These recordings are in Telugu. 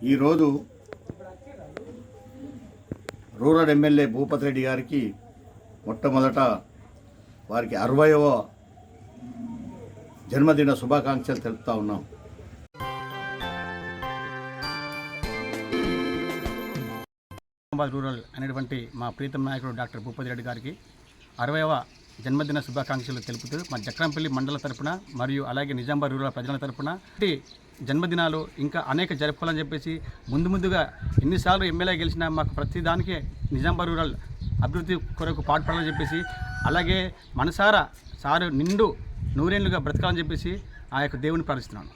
ఈరోజు రూరల్ ఎమ్మెల్యే భూపతి రెడ్డి గారికి మొట్టమొదట వారికి అరవయవ జన్మదిన శుభాకాంక్షలు తెలుపుతా ఉన్నాం. రూరల్ అనేటువంటి మా ప్రీతం నాయకుడు డాక్టర్ భూపతి రెడ్డి గారికి అరవైవ జన్మదిన శుభాకాంక్షలు తెలుపుతూ మా జక్రంపల్లి మండల తరపున మరియు అలాగే నిజామాబాద్ రూరల్ ప్రజల తరపున జన్మదినాలు ఇంకా అనేక జరుపుకోవాలని చెప్పేసి ముందు ముందుగా ఎన్నిసార్లు ఎమ్మెల్యే గెలిచినా మాకు ప్రతి దానికి నిజాంబా రూరల్ అభివృద్ధి కొరకు పాటుపడాలని చెప్పేసి అలాగే మనసారా సారు నిండు నూరేళ్ళుగా బ్రతకాలని చెప్పేసి ఆ యొక్క దేవుని ప్రార్థిస్తున్నాను.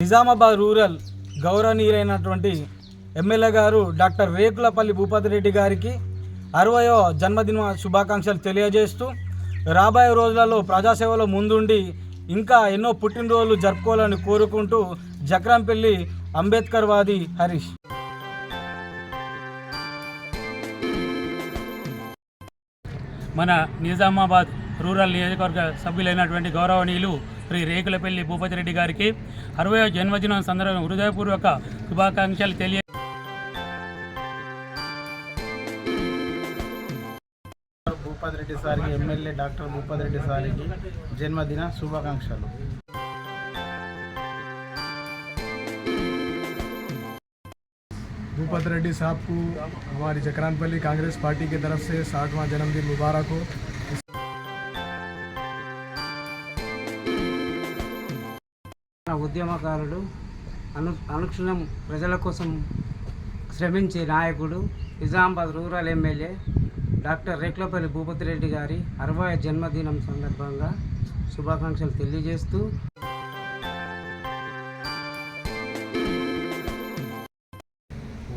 నిజామాబాద్ రూరల్ గౌరవనీయులైనటువంటి ఎమ్మెల్యే గారు డాక్టర్ రేకులపల్లి భూపతి రెడ్డి గారికి అరవయో జన్మదిన శుభాకాంక్షలు తెలియజేస్తూ రాబోయే రోజులలో ప్రజాసేవలో ముందుండి ఇంకా ఎన్నో పుట్టినరోజులు జరుపుకోవాలని కోరుకుంటూ జక్రంపల్లి అంబేద్కర్ వాది హరీష్. మన నిజామాబాద్ రూరల్ నియోజకవర్గ సభ్యులైనటువంటి గౌరవనీయులు శ్రీ రేకులపల్లి భూపతి రెడ్డి గారికి అరవై జన్మదినం సందర్భంగా హృదయపూర్వక శుభాకాంక్షలు తెలియ భూపతి రెడ్డి సార్కి ఎమ్మెల్యే డాక్టర్ భూపతి రెడ్డి సార్కి జన్మదిన శుభాకాంక్షలు भूपत रेड्डी साहब को हमारी जकरानपल्ली कांग्रेस पार्टी की तरफ से साठवां जन्मदिन मुबारक हो ఉద్యమకారుడు అను అనుక్షణం ప్రజల కోసం శ్రమించే నాయకుడు Nizamabad rural MLA doctor రేక్లపల్లి Bhupathi Reddy గారి అరవై జన్మదినం సందర్భంగా శుభాకాంక్షలు తెలియజేస్తూ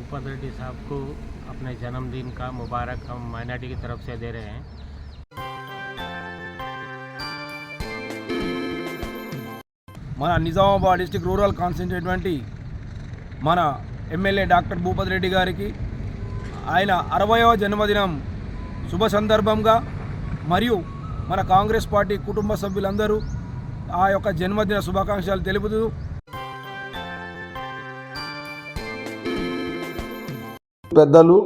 भूपत रेड्डी साहब को अपने जन्मदिन का मुबारक हम माइनॉरिटी की तरफ से दे रहे हैं మన నిజామాబాద్ డిస్టిక్ రూరల్ కాన్స్టిట్యూటువంటి మన ఎమ్మెల్యే డాక్టర్ భూపతి రెడ్డి గారికి ఆయన అరవయవ జన్మదినం శుభ సందర్భంగా మరియు మన కాంగ్రెస్ పార్టీ కుటుంబ సభ్యులందరూ ఆ యొక్క జన్మదిన శుభాకాంక్షలు తెలుపుతూ పెద్దలు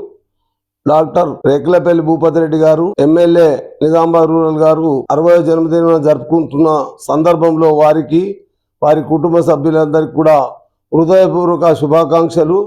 డాక్టర్ రేకులపల్లి భూపతి రెడ్డి గారు ఎమ్మెల్యే నిజామాబాద్ రూరల్ గారు అరవై జన్మదినం జరుపుకుంటున్న సందర్భంలో వారికి వారి కుటుంబ సభ్యులందరికీ కూడా హృదయపూర్వక శుభాకాంక్షలు.